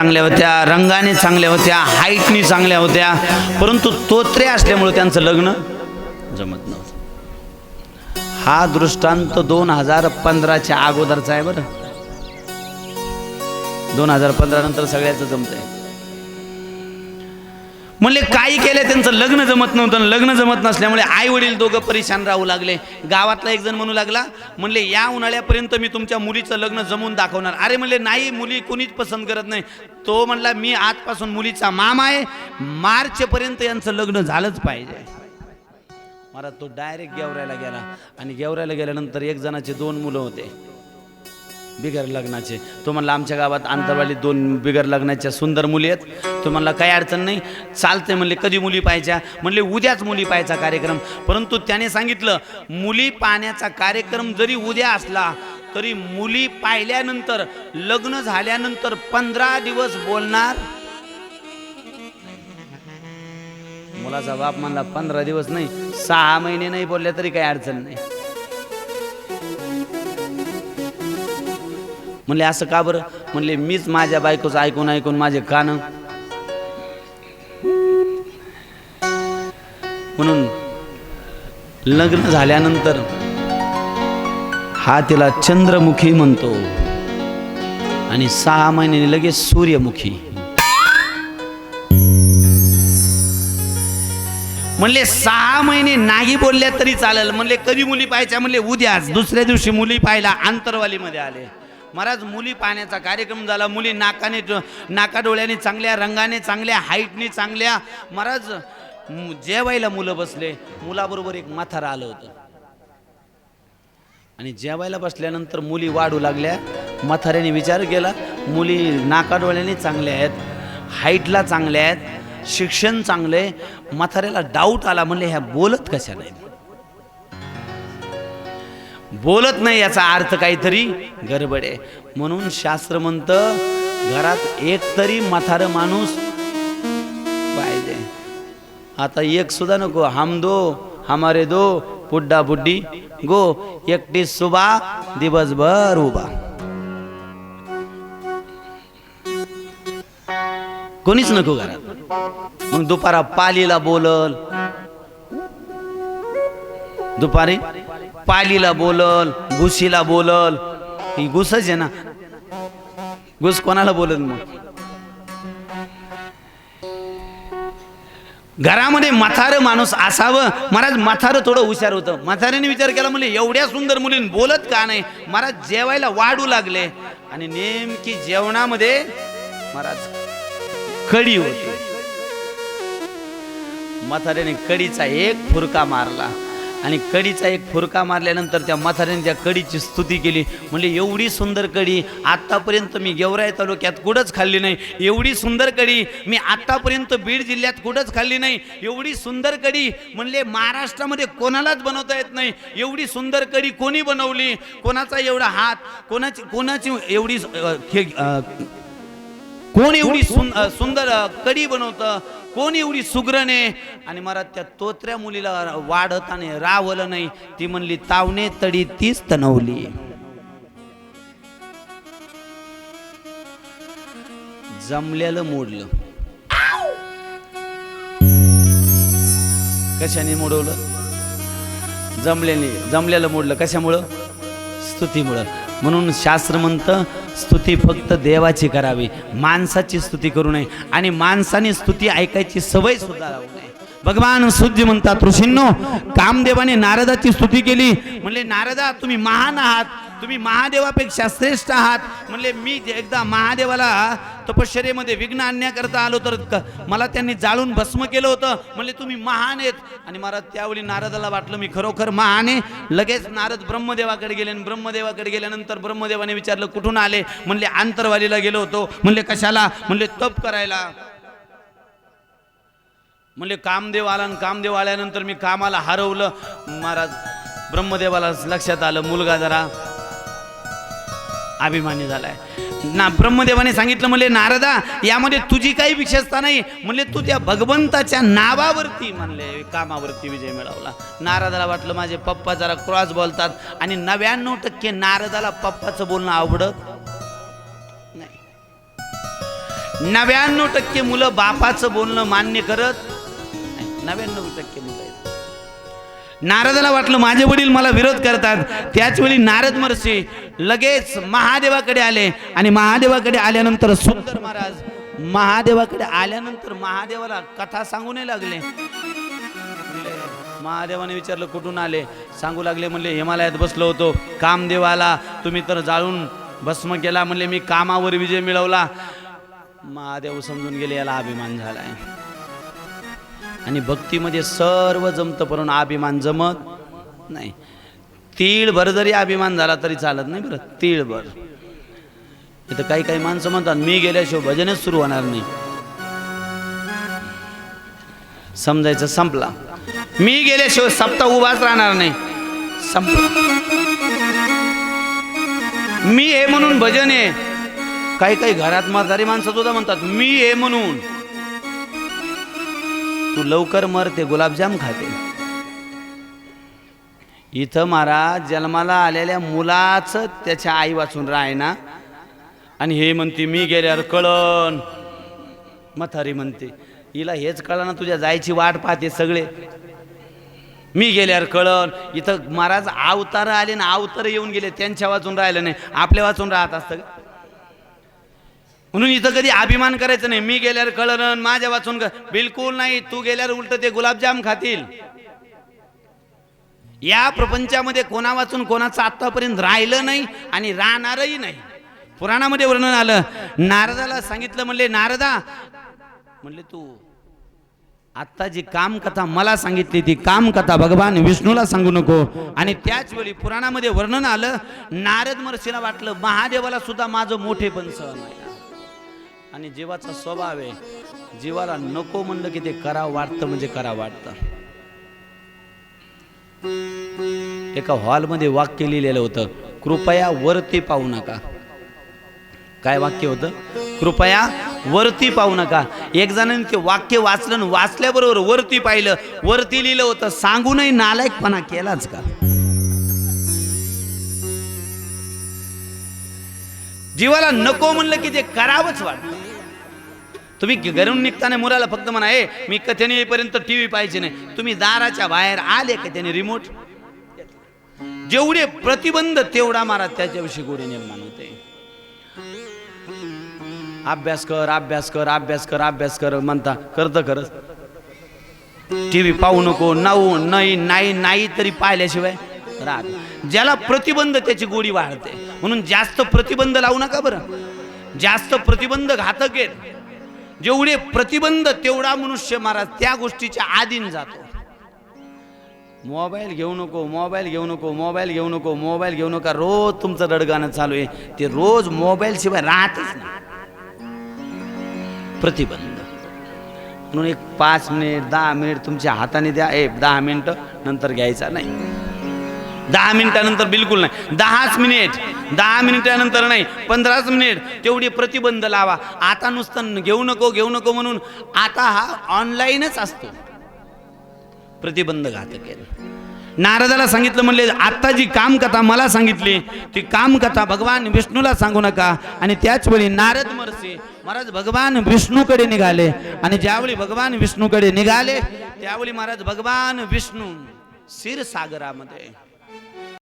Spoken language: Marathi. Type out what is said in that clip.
चांगल्या होत्या रंगाने चांगल्या होत्या हाईटनी चांगल्या होत्या परंतु तोत्रे असल्यामुळे त्यांचं लग्न जमत नव्हतं. हा दृष्टांत दोन हजार पंधराच्या अगोदरचा आहे बरं. दोन हजार पंधरा नंतर सगळ्याचं जमतंय. म्हणले काही केलं त्यांचं लग्न जमत नव्हतं लग्न जमत नसल्यामुळे आई वडील दोघं परेशान राहू लागले. गावातला एक जण म्हणू लागला म्हणले या उन्हाळ्यापर्यंत मी तुमच्या मुलीचं लग्न जमून दाखवणार. अरे म्हणले नाही मुली कोणीच पसंत करत नाही. तो म्हणला मी आजपासून मुलीचा मामा आहे मार्चपर्यंत यांचं लग्न झालंच पाहिजे. मला तो डायरेक्ट गेवरायला गेला आणि गेवरायला गेल्यानंतर एक जणाचे दोन मुलं होते. बिगर लग्नाचे. तो म्हणला आमच्या गावात आंतरवाली दोन बिगर लग्नाच्या सुंदर मुली आहेत. तो म्हणला काही अडचण नाही. चालते म्हणले कधी मुली पाहायच्या? म्हणले उद्याच मुली पाहायचा कार्यक्रम. परंतु त्याने सांगितलं मुली पाहण्याचा कार्यक्रम जरी उद्या असला तरी मुली पाहिल्यानंतर लग्न झाल्यानंतर पंधरा दिवस बोलणार. मुलाचा बाप म्हणला पंधरा दिवस नाही सहा महिने नाही बोलले तरी काही अडचण नाही. म्हणले असं का बरं? म्हणले मीच माझ्या बायकोचं ऐकून ऐकून माझे कान म्हणून लग्न झाल्यानंतर हा तिला चंद्रमुखी म्हणतो आणि सहा महिन्याने लगेच सूर्यमुखी. म्हणले सहा महिने नाही बोलल्या तरी चालेल. म्हणले कधी मुली पाहायच्या? म्हणले उद्याच. दुसऱ्या दिवशी मुली पाहायला आंतरवालीमध्ये आले. महाराज मुली पाहण्याचा कार्यक्रम झाला. मुली नाकाने नाकाडोळ्याने चांगल्या रंगाने चांगल्या हाईटने चांगल्या महाराज मु- जेवायला मुलं बसले. मुलाबरोबर एक म्हातारा आलं होतं. आणि जेवायला बसल्यानंतर मुली वाढू लागल्या. म्हाताऱ्याने विचार केला मुली नाकाडोळ्याने चांगल्या आहेत हाईटला चांगल्या आहेत शिक्षण चांगलं आहे म्हाताऱ्याला डाऊट आला. म्हणले ह्या बोलत कशा नाही बोलत नाही याचा अर्थ काहीतरी गडबड आहे. म्हणून शास्त्र म्हणतं घरात एक तरी म्हातारं माणूस पाहिजे. आता एक सुद्धा नको. हम दो हमारे दो पुड्डा बुड्डी गो एकटी सुबा दिवसभर उभा. कोणीच नको घरात. मग दुपारा पालीला बोलल. दुपारी? पालीला बोलल घुशीला बोलल. ही घुसच आहे ना. घुस कोणाला बोलत मग? घरामध्ये म्हातारं माणूस असावं. महाराज म्हातारं थोडं हुशार होतं. म्हाताऱ्याने विचार केला म्हणजे एवढ्या सुंदर मुलीन बोलत का नाही? महाराज जेवायला वाढू लागले. आणि नेमकी जेवणामध्ये महाराज कडी होती. म्हाताऱ्याने कडीचा एक फुरका मारला. आणि कडीचा एक फुरका मारल्यानंतर त्या म्हाताऱ्याने त्या कडीची स्तुती केली. म्हणजे एवढी सुंदर कडी आत्तापर्यंत मी गेवराई तालुक्यात कुठंच खाल्ली नाही. एवढी सुंदर कडी मी आत्तापर्यंत बीड जिल्ह्यात कुठंच खाल्ली नाही. एवढी सुंदर कडी म्हणले महाराष्ट्रामध्ये कोणालाच बनवता येत नाही. एवढी सुंदर कडी कोणी बनवली? कोणाचा एवढा हात? कोणाची कोणाची एवढी कोण एवढी सुंदर कडी बनवतं? कोण एवढी सुग्रणे आणि मला त्या तोत्र्या मुलीला वाढत आणि रावलं नाही. ती म्हणली तावणे तडी तीच तणवली जमलेलं मोडलं. कशाने मोडवलं? जमलेले जमलेलं मोडलं कशामुळं? स्तुतीमुळं. म्हणून शास्त्र म्हणतं स्तुती फक्त देवाची करावी. माणसाची स्तुती करू नये आणि माणसाने स्तुती ऐकायची सवय सुद्धा लावू नये. भगवान सूर्य म्हणतात ऋषींनो कामदेवाने नारदाची स्तुती केली. म्हणले नारदा तुम्ही महान आहात. तुम्ही महादेवापेक्षा श्रेष्ठ आहात. म्हणले मी जे एकदा महादेवाला तपश्चर्येमध्ये विघ्न आणण्याकरता आलो तर क- मला त्यांनी जाळून भस्म केलं होतं. म्हणले तुम्ही महान आहेत. आणि महाराज त्यावेळी नारदाला वाटलं मी खरोखर महान आहे. लगेच नारद ब्रह्मदेवाकडे गेले आणि ब्रह्मदेवाकडे गेल्यानंतर ब्रह्मदेवाने विचारलं कुठून आले? म्हणले आंतरवालीला गेलो होतो. म्हणले कशाला? म्हणले तप करायला. म्हणले कामदेव आला आणि कामदेव आल्यानंतर मी कामाला हरवलं. महाराज ब्रह्मदेवाला लक्षात आलं मुलगा जरा अभिमानी झालाय. ना ब्रह्मदेवाने सांगितलं म्हणले नारदा यामध्ये तुझी काही विशेषता नाही. म्हणले तू त्या भगवंताच्या नावावरती म्हणले कामावरती विजय मिळवला. नारदाला वाटलं माझे पप्पा जरा क्रॉस बोलतात आणि नव्याण्णव टक्के नारदाला पप्पाचं बोलणं आवडत नाही. नव्याण्णव टक्के मुलं बापाचं बोलणं मान्य करत नव्याण्णव टक्के मुलं नारदाला वाटलं माझे वडील मला विरोध करतात. त्याचवेळी नारद महर्षी लगेच महादेवाकडे आले. आणि महादेवाकडे आल्यानंतर सुंदर महाराज महादेवाकडे आल्यानंतर महादेवाला कथा सांगू नाही लागले. महादेवाने विचारलं कुठून आले? सांगू लागले म्हणले हिमालयात बसलो होतो. कामदेवाला तुम्ही तर जाळून भस्म केला. म्हणले मी कामावर विजय मिळवला. महादेव समजून गेले याला अभिमान झालाय. आणि भक्तीमध्ये सर्व जमतं पण अभिमान जमत नाही. तीळभर जरी अभिमान झाला तरी चालत नाही बरं तीळभर. इथं काही काही माणसं म्हणतात मी गेल्याशिवाय भजनच सुरू होणार नाही. समजायचं संपला. मी गेल्याशिवाय सप्ताह उभाच राहणार नाही. संपला. मी हे म्हणून भजन आहे. काही काही घरात म्हातारी माणसं सुद्धा म्हणतात मी हे म्हणून. तू लवकर मर ते गुलाबजाम खाते. इथं महाराज जन्माला आलेल्या मुलाचं त्याच्या आई वाचून राहाय ना आणि हे म्हणते मी गेल्यावर कळण मथारी म्हणते हिला हेच कळलं ना तुझ्या जायची वाट पाहते सगळे. मी गेल्यावर कळण इथं महाराज अवतार आले ना अवतार येऊन गेले त्यांच्या वाचून राहिलं नाही. आपल्या वाचून राहत असतं म्हणून इथं कधी अभिमान करायचं नाही. मी गेल्यावर कळण माझ्या वाचून बिलकुल नाही तू गेल्यावर उलट ते गुलाबजाम खातील. या प्रपंचामध्ये कोणा वाचून कोणाचं आतापर्यंत राहिलं नाही आणि राहणारही नाही. पुराणामध्ये वर्णन आलं नारदाला सांगितलं म्हणले नारदा म्हणले तू आत्ता जी काम कथा मला सांगितली ती काम कथा भगवान विष्णूला सांगू नको. आणि त्याच वेळी पुराणामध्ये वर्णन आलं नारद महर्षीला वाटलं महादेवाला सुद्धा माझं मोठेपण सहन आहे. आणि जीवाचा स्वभाव आहे जीवाला नको म्हणलं की ते करा वाटतं म्हणजे करा वाटतं. एका हॉलमध्ये वाक्य लिहिलेलं होतं कृपया वरती पाहू नका. काय वाक्य होतं? कृपया वरती पाहू नका. एक जणांनी ते वाक्य वाचलं वाचल्याबरोबर वरती पाहिलं. वरती लिहिलं होतं सांगूनही नालायकपणा केलाच का? जीवाला नको म्हणलं की ते करावंच वाटतं. तुम्ही घरून निघताना मुलाला फक्त म्हणा ए मी कथेने येईपर्यंत टी व्ही पाहिजे नाही. तुम्ही दाराच्या बाहेर आले का त्याने रिमोट जेवढे प्रतिबंध तेवढा मारा त्याच्याविषयी गोडी निर्माण होते. अभ्यास कर अभ्यास कर अभ्यास कर अभ्यास कर म्हणता करतं खरंच टी व्ही पाहू नको नऊ नाही नाही नाही तरी पाहिल्याशिवाय राहत. ज्याला प्रतिबंध त्याची गोडी वाढते. म्हणून जास्त प्रतिबंध लावू नका बरं. जास्त प्रतिबंध घातक आहेत. जेवढे प्रतिबंध तेवढा मनुष्य महाराज त्या गोष्टीच्या आधीन जातो. मोबाईल घेऊ नको मोबाईल घेऊ नको मोबाईल घेऊ नको मोबाईल घेऊ नका. रोज तुमचं रडगाणं चालू आहे. ते रोज मोबाईल शिवाय राहतच नाही. प्रतिबंध. म्हणून एक पाच मिनिट दहा मिनिट तुमच्या हाताने द्या. ए दहा मिनिटं नंतर घ्यायचा नाही. दहा मिनिटानंतर बिलकुल नाही. दहाच मिनिट. दहा मिनिटानंतर नाही पंधराच मिनिट. तेवढी प्रतिबंध लावा. आता नुसतं घेऊ नको घेऊ नको म्हणून आता हा ऑनलाईनच असतो. प्रतिबंध घातक आहे. नारदाला सांगितलं म्हणले आत्ता जी कामकथा मला सांगितली ती कामकथा भगवान विष्णूला सांगू नका. आणि त्याचवेळी नारद मरसे महाराज भगवान विष्णूकडे निघाले. आणि ज्यावेळी भगवान विष्णूकडे निघाले त्यावेळी महाराज भगवान विष्णू क्षीरसागरामध्ये